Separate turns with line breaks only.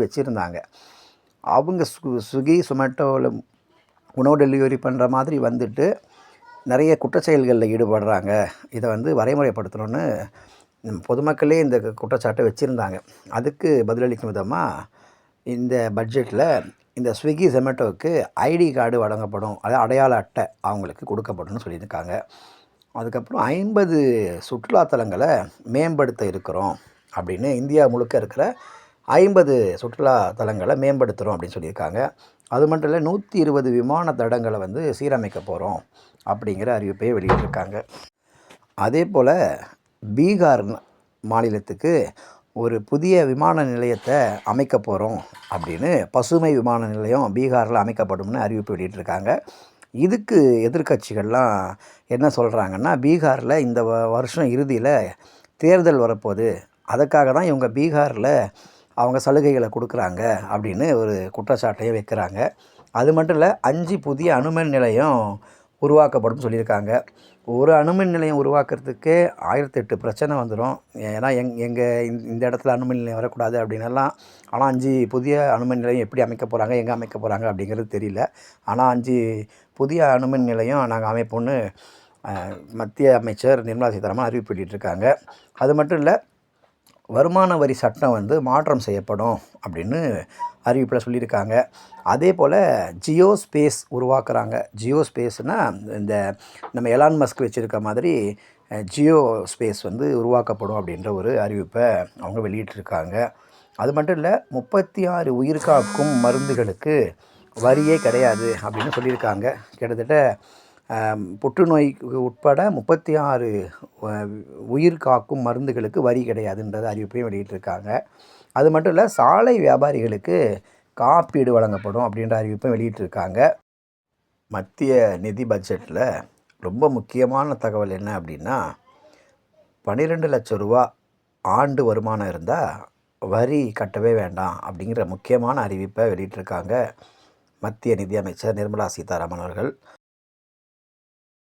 வச்சுருந்தாங்க. அவங்க சு ஸ்விக்கி சொமேட்டோவில் உணவு டெலிவரி பண்ணுற மாதிரி வந்துட்டு நிறைய குற்றச்செயல்களில் ஈடுபடுறாங்க. இதை வந்து வரைமுறைப்படுத்தணும்னு பொதுமக்களே இந்த குற்றச்சாட்டை வச்சுருந்தாங்க. அதுக்கு பதிலளிக்கும் விதமாக இந்த பட்ஜெட்டில் இந்த ஸ்விக்கி ஜொமேட்டோவுக்கு ஐடி கார்டு வழங்கப்படும். அதாவது அடையாள அட்டை அவங்களுக்கு கொடுக்கப்படும்னு சொல்லியிருக்காங்க. அதுக்கப்புறம் ஐம்பது சுற்றுலாத்தலங்களை மேம்படுத்த இருக்கிறோம் அப்படின்னு இந்தியா முழுக்க இருக்கிற ஐம்பது சுற்றுலா தலங்களை மேம்படுத்துகிறோம் அப்படின்னு சொல்லியிருக்காங்க. அது மட்டும் இல்லை நூற்றி இருபது விமான தடங்களை வந்து சீரமைக்க போகிறோம் அப்படிங்கிற அறிவிப்பையும் வெளியிட்டிருக்காங்க. அதே போல் பீகார் மாநிலத்துக்கு ஒரு புதிய விமான நிலையத்தை அமைக்க போகிறோம் அப்படின்னு பசுமை விமான நிலையம் பீகாரில் அமைக்கப்படும்னு அறிவிப்பு வெளியிட்டிருக்காங்க. இதுக்கு எதிர்க்கட்சிகள்லாம் என்ன சொல்கிறாங்கன்னா பீகாரில் இந்த வருஷம் இறுதியில் தேர்தல் வரப்போகுது. அதுக்காக தான் இவங்க பீகாரில் அவங்க சலுகைகளை கொடுக்குறாங்க அப்படின்னு ஒரு குற்றச்சாட்டையும் வைக்கிறாங்க. அது மட்டும் இல்லை அஞ்சு புதிய அணுமின் நிலையம் உருவாக்கப்படும் சொல்லியிருக்காங்க. ஒரு அணுமின் நிலையம் உருவாக்குறதுக்கே ஆயிரத்தி எட்டு பிரச்சனை வந்துடும் ஏன்னா எங் எங்கள் இந்த இடத்துல அணுமின் நிலையம் வரக்கூடாது அப்படின்னெல்லாம் ஆனால் அஞ்சு புதிய அணுமின் நிலையம் எப்படி அமைக்க போகிறாங்க எங்கே அமைக்க போகிறாங்க அப்படிங்கிறது தெரியல. ஆனால் அஞ்சு புதிய அணுமின் நிலையம் நாங்கள் அமைப்போம்னு மத்திய அமைச்சர் நிர்மலா சீதாராமன் அறிவிப்பு இருக்காங்க அது மட்டும் இல்லை வருமான வரி சட்டம் வந்து மாற்றம் செய்யப்படும் அப்படின்னு அறிவிப்பில் சொல்லியிருக்காங்க. அதே போல் ஜியோ ஸ்பேஸ் உருவாக்குறாங்க. ஜியோ ஸ்பேஸ்னால் இந்த நம்ம எலான் மஸ்க் வச்சுருக்க மாதிரி ஜியோ ஸ்பேஸ் வந்து உருவாக்கப்படும் அப்படின்ற ஒரு அறிவிப்பை அவங்க வெளியிட்டிருக்காங்க. அது மட்டும் இல்லை முப்பத்தி ஆறு உயிர்காக்கும் மருந்துகளுக்கு வரியே கிடையாது அப்படின்னு சொல்லியிருக்காங்க. கிட்டத்தட்ட புற்றுநோய் புற்றுநோய்க்கு உட்பட முப்பத்தி ஆறு உயிர் காக்கும் மருந்துகளுக்கு வரி கிடையாதுன்றது அறிவிப்பையும் வெளியிட்டிருக்காங்க. அது மட்டும் இல்லை சாலை வியாபாரிகளுக்கு காப்பீடு வழங்கப்படும் அப்படின்ற அறிவிப்பும் வெளியிட்டிருக்காங்க. மத்திய நிதி பட்ஜெட்டில் ரொம்ப முக்கியமான தகவல் என்ன அப்படின்னா பன்னிரெண்டு லட்சம் ரூபா ஆண்டு வருமானம் இருந்தால் வரி கட்டவே வேண்டாம் அப்படிங்கிற முக்கியமான அறிவிப்பை வெளியிட்டிருக்காங்க மத்திய நிதியமைச்சர் நிர்மலா சீதாராமன் அவர்கள்.